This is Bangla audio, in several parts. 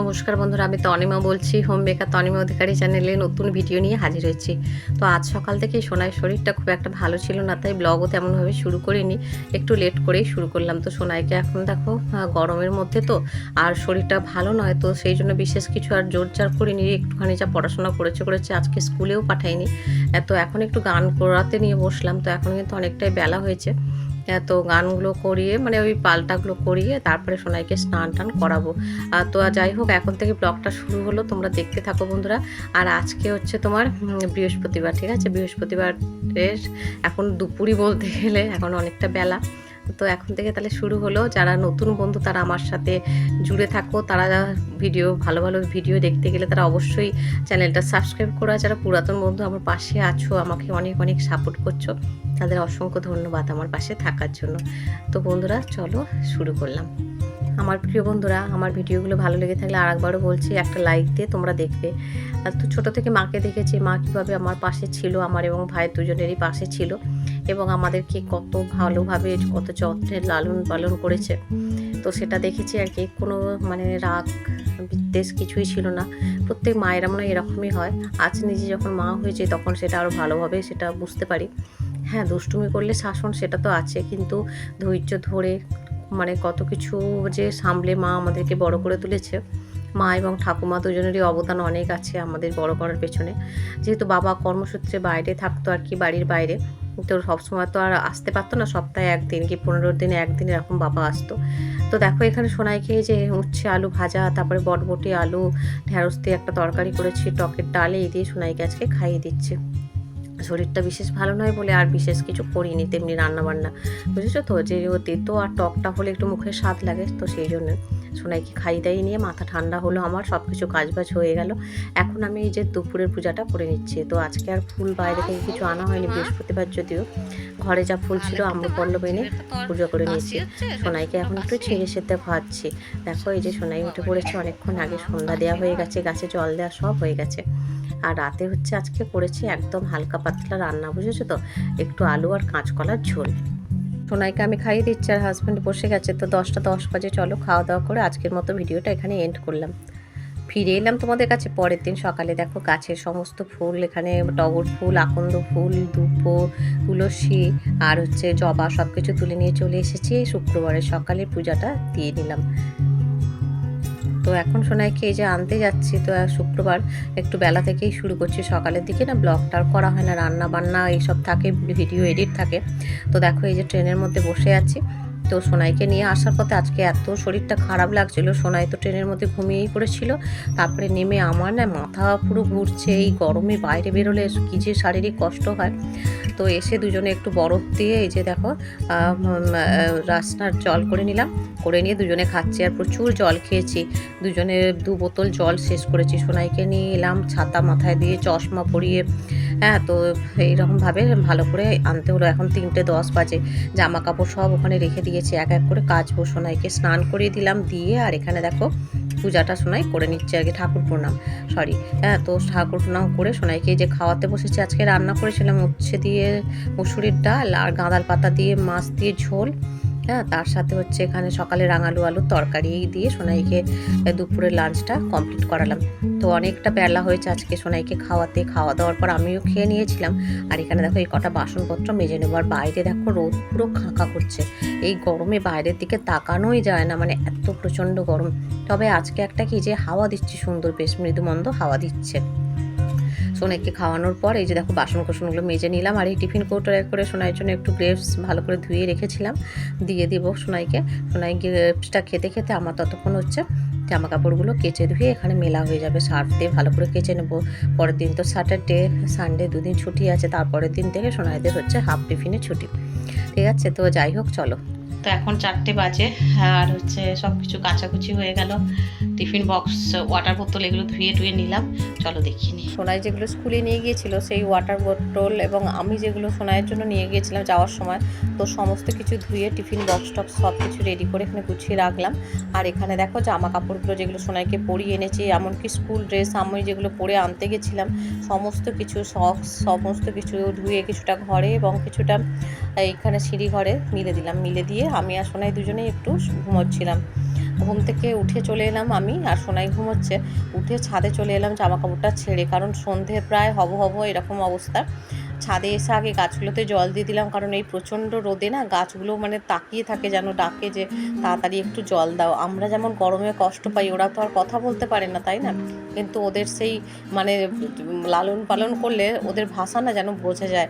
নমস্কার বন্ধুরা, আমি তনিমা বলছি হোম বেকার তনিমা অধিকারী চ্যানেলে নতুন ভিডিও নিয়ে হাজির হয়েছি। তো আজ সকাল থেকেই সোনার শরীরটা খুব একটা ভালো ছিল না, তাই ব্লগও তেমনভাবে শুরু করিনি, একটু লেট করেই শুরু করলাম। তো সোনাইকে এখন দেখো গরমের মধ্যে তো আর শরীরটা ভালো নয়, তো সেই জন্য বিশেষ কিছু আর জোর জার করিনি, একটুখানি যা পড়াশোনা করেছে করেছে, আজকে স্কুলেও পাঠাইনি। তো এখন একটু গান করাতে নিয়ে বসলাম, তো এখন কিন্তু অনেকটাই বেলা হয়েছে। তো গানগুলো করিয়ে মানে ওই পাল্টাগুলো করিয়ে তারপরে সোনাইকে স্নান টান করাবো। আর তো যাই হোক, এখন থেকে ব্লগটা শুরু হলো, তোমরা দেখতে থাকো বন্ধুরা। আর আজকে হচ্ছে তোমার বৃহস্পতিবার, ঠিক আছে? বৃহস্পতিবারের এখন দুপুরই বলতে গেলে এখন অনেকটা বেলা। তো এখন থেকে তাহলে শুরু হলো। যারা নতুন বন্ধু, তারা আমার সাথে জুড়ে থাকো। তারা ভিডিও, ভালো ভালো ভিডিও দেখতে গেলে তারা অবশ্যই চ্যানেলটা সাবস্ক্রাইব করা। যারা পুরাতন বন্ধু, আমার পাশে আছো, আমাকে অনেক অনেক সাপোর্ট করছ, তাদের অসংখ্য ধন্যবাদ আমার পাশে থাকার জন্য। তো বন্ধুরা, চলো শুরু করলাম। আমার প্রিয় বন্ধুরা, আমার ভিডিওগুলো ভালো লেগে থাকলে আর একবারও বলছি, একটা লাইক দিয়ে তোমরা দেখবে। তো ছোটো থেকে মাকে দেখেছি, মা কীভাবে আমার পাশে ছিল, আমার এবং ভাই দুজনেরই পাশে ছিল। এবং আমাদেরকে কত ভালোভাবে, কত যত্নের লালন পালন করেছে। তো সেটা দেখেছি আর কি। কোনো মানে রাগ, বিদ্বেষ কিছুই ছিল না। প্রত্যেক মায়েরা মনে হয় এরকমই হয়। আজ নিজে যখন মা হয়েছে তখন সেটা আরও ভালোভাবে সেটা বুঝতে পারি। হ্যাঁ দুষ্টুমি করলে শাসন সেটা তো আছে, কিন্তু ধৈর্য ধরে মানে কত কিছু যে সামলে মা আমাদেরকে বড় করে তুলেছে। মা এবং ঠাকুমা দুজনেরই অবদান অনেক আছে আমাদের বড় করার পেছনে। যেহেতু বাবা কর্মসূত্রে বাইরে থাকতো আর কি, বাড়ির বাইরে। তো সবসময় তো আর আসতে পারতো না, সপ্তাহে একদিন কি পনেরো দিনে একদিন এরকম বাবা আসতো। তো দেখো এখানে সোনাই খেয়ে যে উচ্ছে, আলু ভাজা, তারপরে বটবটি, আলু ঢ্যাঁড়স দিয়ে একটা তরকারি করেছি, টকের ডালে এই দিয়ে সোনাইকে আজকে খাইয়ে দিচ্ছে। শরীরটা বিশেষ ভালো নয় বলে আর বিশেষ কিছু করিনি, তেমনি রান্না বান্না বুঝেছ তো? যে তেতো আর টকটা হলে একটু মুখে স্বাদ লাগে, তো সেই জন্য। সোনাইকে খাই দাই নিয়ে মাথা ঠান্ডা হলো আমার সব কিছু কাজবাজ হয়ে গেল। এখন আমি এই যে দুপুরের পূজাটা করে নিচ্ছি। তো আজকে আর ফুল বাইরে থেকে কিছু আনা হয়নি, বৃহস্পতিবার যদিও। ঘরে যা ফুল ছিল আমরা পল্লব এনে পুজো করে নিয়েছি। সোনাইকে এখন একটু ছেড়ে সেতে খাওয়াচ্ছি। দেখো, এই যে সোনাই উঠে পড়েছে, অনেকক্ষণ আগে সন্ধ্যা দেওয়া হয়ে গেছে, গাছে জল দেওয়া সব হয়ে গেছে। আর রাতে হচ্ছে আজকে করেছি একদম হালকা পাতলা রান্না, বুঝেছ তো? একটু আলু আর কাঁচকলার ঝোল। সোনাইকে আমি খাইয়ে দিচ্ছি আর হাজব্যান্ড বসে গেছে, তো দশটা দশ বাজে, চলো খাওয়া দাওয়া করে আজকের মতো ভিডিওটা এখানে এন্ড করলাম। ফিরে এলাম তোমাদের কাছে পরের দিন সকালে, দেখো গাছের সমস্ত ফুল, এখানে টগর ফুল, আকন্দ ফুল দুপো তুলসী আর হচ্ছে জবা সব কিছু তুলে নিয়ে চলে এসেছি। শুক্রবারের সকালে পূজাটা দিয়ে নিলাম। তো এখন সোনাইকে এই যে আনতে যাচ্ছি, তো শুক্রবার একটু বেলা থেকেই শুরু করছি সকালের দিকে। না, ব্লগটা আর করা হয় না রান্না বান্না এইসব থাকে, ভিডিও এডিট থাকে। তো দেখো এই যে ট্রেনের মধ্যে বসে আছি। তো সোনাইকে নিয়ে আসার পথে আজকে এত শরীরটা খারাপ লাগছিল। সোনাই তো ট্রেনের মধ্যে ঘুমিয়েই পড়েছিল। তারপরে নেমে আমার না মাথা পুরো ঘুরছে, এই গরমে বাইরে বেরোলে কী যে শারীরিক কষ্ট হয়। তো এসে দুজনে একটু বরফ দিয়ে এই যে দেখো রাস্তার জল করে নিলাম। করে নিয়ে দুজনে খাচ্ছি আর প্রচুর জল খেয়েছি। দুজনে দু বোতল জল শেষ করেছি। সোনাইকে নিয়ে এলাম, ছাতা মাথায় দিয়ে চশমা পরিয়ে। হ্যাঁ তো এইরকমভাবে ভালো করে আনতে হলো। এখন তিনটে দশ বাজে। জামা কাপড় সব ওখানে রেখে দিয়েছি। এক এক করে কাচবো। সোনাইকে স্নান করিয়ে দিলাম। দিয়ে আর এখানে দেখো পূজাটা সোনাই করে নিচ্ছে আগে ঠাকুর প্রণাম সরি হ্যাঁ তো ঠাকুর প্রণাম করে সোনাইকে যে খাওয়াতে বসেছি, আজকে রান্না করেছিলাম উচ্ছে দিয়ে মুসুরির ডাল আর গাঁদাল পাতা দিয়ে মাছ দিয়ে ঝোল হ্যাঁ তার সাথে হচ্ছে এখানে সকালে রাঙালু আলুর তরকারি দিয়ে সোনাইকে এ, দুপুরের লাঞ্চটা কমপ্লিট করালাম। তো অনেকটা বেলা হয়েছে আজকে সোনাইকে খাওয়াতে। খাওয়া দাওয়ার পর আমিও খেয়ে নিয়েছিলাম। আর এখানে দেখো এই কটা বাসনপত্র মেজে নেব। আর বাইরে দেখো রোদ পুরো খাঁকা করছে। এই গরমে বাইরের দিকে তাকানোই যায় না মানে এত প্রচণ্ড গরম। তবে আজকে একটা কি যে হাওয়া দিচ্ছে সুন্দর বেশ মৃদুমন্দ হাওয়া দিচ্ছে। সোনাইকে খাওয়ানোর পর এই যে দেখো বাসন কোসনগুলো মেজে নিলাম, আর এই টিফিন কৌটোয় করে সোনাইয়ের জন্য একটু গ্রেপস ভালো করে ধুয়ে রেখেছিলাম, দিয়ে দিব সোনাইকে। সোনাই গ্রেপসটা খেতে খেতে আমার ততক্ষণ হচ্ছে জামা কাপড়গুলো কেচে ধুয়ে এখানে মেলা হয়ে যাবে, সার্ফ দিয়ে ভালো করে কেচে নেব। পরের দিন তো স্যাটারডে, সানডে দুদিন ছুটি আছে, তারপরের দিন থেকে সোনাইদের হচ্ছে হাফ টিফিনে ছুটি। ঠিক আছে, তো যাই হোক, চলো। তো এখন চারটে বাজে, আর হচ্ছে সব কিছু কাচাকুচি হয়ে গেল। টিফিন বক্স ওয়াটার বোতল এগুলো ধুয়ে টুয়ে নিলাম। চলো দেখি নি সোনাই যেগুলো স্কুলে নিয়ে গিয়েছিল, সেই ওয়াটার বোতল এবং আমি যেগুলো সোনাইয়ের জন্য নিয়ে গিয়েছিলাম যাওয়ার সময়, তো সমস্ত কিছু ধুয়ে টিফিন বক্স টক্স সব কিছু রেডি করে এখানে গুছিয়ে রাখলাম। আর এখানে দেখো জামা কাপড়গুলো যেগুলো সোনাইকে পরিয়ে এনেছি, এমনকি স্কুল ড্রেস আমি যেগুলো পরে আনতে গেছিলাম, সমস্ত কিছু সক্স সমস্ত কিছু ধুয়ে কিছুটা ঘরে এবং কিছুটা এইখানে সিঁড়ি ঘরে মিলে দিলাম। মিলে দিয়ে আমি আর সোনাই দুজনেই একটু ঘুমোচ্ছিলাম। ঘুম থেকে উঠে চলে এলাম আমি আর সোনাই ঘুমোচ্ছে। উঠে ছাদে চলে এলাম জামা কাপড়টা ছেড়ে, কারণ সন্ধে প্রায় হব হব এরকম অবস্থা। ছাদে এসে আগে গাছগুলোতে জল দিয়ে দিলাম, কারণ এই প্রচণ্ড রোদে না গাছগুলো মানে তাকিয়ে থাকে যেন ডাকে যে, তাড়াতাড়ি একটু জল দাও। আমরা যেমন গরমে কষ্ট পাই, ওরা তো আর কথা বলতে পারে না, তাই না? কিন্তু ওদের সেই মানে লালন পালন করলে ওদের ভাষা না যেন বোঝা যায়।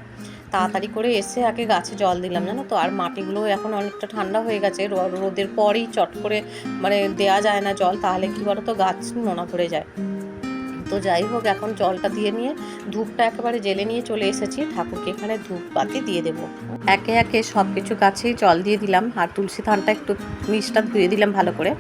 তাড়াতাড়ি করে এসে আগে গাছে জল দিলাম, জানো তো? আর মাটিগুলো এখন অনেকটা ঠান্ডা হয়ে গেছে রোদের পরেই চট করে মানে দেয়া যায় না জল, তাহলে কি বলো তো গাছ নোনা পড়ে যায়। তো যাই হোক, এখন জলটা দিয়ে নিয়ে ধূপটা একেবারে জেলে নিয়ে চলে এসেছি। ঠাকুরকে এখানে ধূপ বাতি দিয়ে দেবো। একে একে সব কিছু গাছেই জল দিয়ে দিলাম আর তুলসী থানটা একটু নিচটা ধুয়ে দিলাম ভালো করে।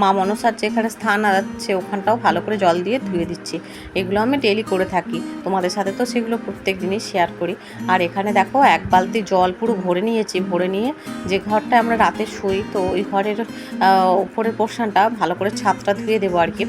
মা মনসার যেখানে স্থান আছে ওখানটাও ভালো করে জল দিয়ে ধুয়ে দিচ্ছি। এগুলো আমি ডেলি করে থাকি। তোমাদের সাথে তো সেগুলো প্রত্যেক দিনই শেয়ার করি। আর এখানে দেখো এক বালতি জল পুরো ভরে নিয়েছি। ভরে নিয়ে যে ঘরটা আমরা রাতে শুই তো ওই ঘরের আহ, উপরের পোর্শনটা ভালো করে ছাদটা ধুয়ে দেবো আর কি।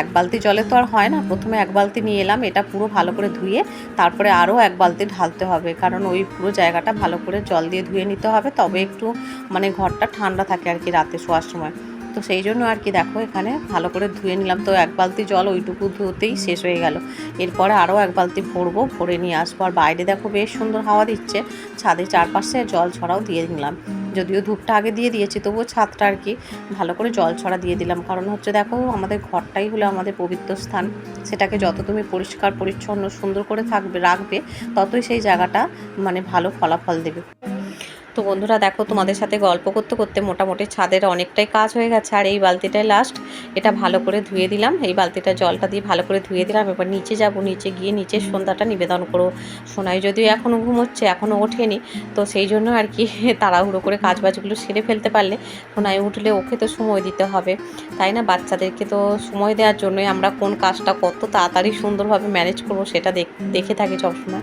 এক বালতি জলে তো আর হয় না। প্রথমে এক বালতি নিয়ে এলাম। এটা পুরো ভালো করে ধুয়ে তারপরে আরও এক বালতি ঢালতে হবে। কারণ ওই পুরো জায়গাটা ভালো করে জল দিয়ে ধুয়ে নিতে হবে, তবে একটু মানে ঘরটা ঠান্ডা থাকে আর কি রাতে শোয়ার সময়। তো সেই জন্য আর কি দেখো এখানে ভালো করে ধুয়ে নিলাম। তো এক বালতি জল ওইটুকু ধুতেই শেষ হয়ে গেল। এরপরে আরও এক বালতি ভরবো, ভরে নিয়ে আসব। আর বাইরে দেখো বেশ সুন্দর হাওয়া দিচ্ছে। ছাদের চারপাশে জল ছড়াও দিয়ে দিলাম যদিও ধূপটা আগে দিয়ে দিয়েছি, তবুও ছাদটা আর কি ভালো করে জল ছড়া দিয়ে দিলাম। কারণ হচ্ছে দেখো, আমাদের ঘরটাই হলো আমাদের পবিত্র স্থান। সেটাকে যত তুমি পরিষ্কার, পরিচ্ছন্ন, সুন্দর করে থাকবে, রাখবে, ততই সেই জায়গাটা মানে ভালো ফলাফল দেবে। তো বন্ধুরা দেখো তোমাদের সাথে গল্প করতে করতে মোটামুটি ছাদের অনেকটাই কাজ হয়ে গেছে। আর এই বালতিটাই লাস্ট এটা ভালো করে ধুয়ে দিলাম। এই বালতিটা জলটা দিয়ে ভালো করে ধুয়ে দিলাম। এবার নিচে যাব নিচে গিয়ে নিচে সন্ধ্যাটা নিবেদন করব সোনাই যদিও এখনও ঘুমোচ্ছে এখনও ওঠেনি। তো সেই জন্য আর কি তাড়াহুড়ো করে কাজ বাজগুলো সেরে ফেলতে পারলে সোনাই উঠলে ওকে তো সময় দিতে হবে। তাই না? বাচ্চাদেরকে তো সময় দেওয়ার জন্যই আমরা কোন কাজটা কত তাড়াতাড়ি সুন্দরভাবে ম্যানেজ করব সেটা দেখ- দেখে থাকি সবসময়।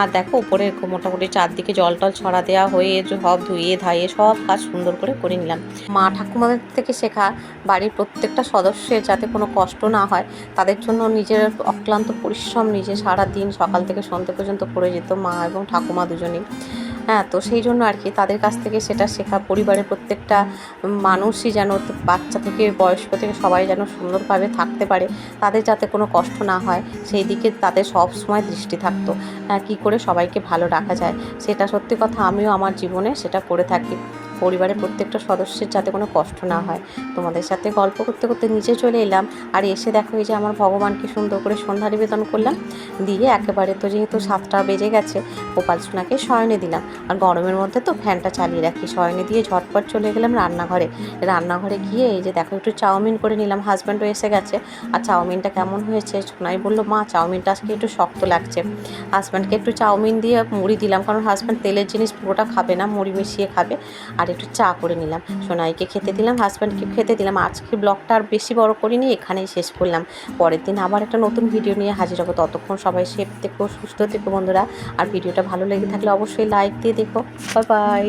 আর দেখো উপরে মোটামুটি চারদিকে জল টল ছড়া দেওয়া হয়ে সব ধুয়ে ধাইয়ে সব কাজ সুন্দর করে করে নিলাম। মা ঠাকুমাদের থেকে শেখা বাড়ির প্রত্যেকটা সদস্যের যাতে কোনো কষ্ট না হয়, তাদের জন্য নিজের অক্লান্ত পরিশ্রম নিজে সারা দিন সকাল থেকে সন্ধ্যে পর্যন্ত করে যেত মা এবং ঠাকুমা দুজনেই। হ্যাঁ তো সেই জন্য আর কি তাদের কাছ থেকে সেটা শেখা, পরিবারের প্রত্যেকটা মানুষই যেন বাচ্চা থেকে বয়স্ক থেকে সবাই যেন সুন্দরভাবে থাকতে পারে, তাদের যাতে কোনো কষ্ট না হয়, সেই দিকে তাদের সব সময় দৃষ্টি থাকতো কী করে সবাইকে ভালো রাখা যায়, সেটা সত্যি কথা আমিও আমার জীবনে সেটা করে থাকি। পরিবারের প্রত্যেকটা সদস্যের যাতে কোনো কষ্ট না হয়। তোমাদের সাথে গল্প করতে করতে নিচে চলে এলাম আর এসে দেখো এই যে আমার ভগবানকে সুন্দর করে সন্ধ্যা নিবেদন করলাম। দিয়ে একেবারে তো যেহেতু সাতটা বেজে গেছে, গোপাল সোনাকে শয়নে দিলাম। আর গরমের মধ্যে তো ফ্যানটা চালিয়ে রাখি। শয়নে দিয়ে ঝটপট চলে গেলাম রান্নাঘরে। রান্নাঘরে গিয়ে এই যে দেখো একটু চাউমিন করে নিলাম। হাজব্যান্ডও এসে গেছে। আর চাউমিনটা কেমন হয়েছে সোনাই বলল, মা, চাউমিনটা আজকে একটু শক্ত লাগছে। হাজব্যান্ডকে একটু চাউমিন দিয়ে মুড়ি দিলাম। কারণ হাজব্যান্ড তেলের জিনিস পুরোটা খাবে না, মুড়ি মিশিয়ে খাবে। আর একটু চা করে নিলাম। সোনাইকে খেতে দিলাম হাজব্যান্ডকে খেতে দিলাম। আজকে ব্লগটা আর বেশি বড় করিনি, এখানেই শেষ করলাম। পরের দিন আবার একটা নতুন ভিডিও নিয়ে হাজির হব। ততক্ষণ সবাই সেফ থেকো, সুস্থ থেকো বন্ধুরা। আর ভিডিওটা ভালো লেগে থাকলে অবশ্যই লাইক দিয়ে দেখো। Bye bye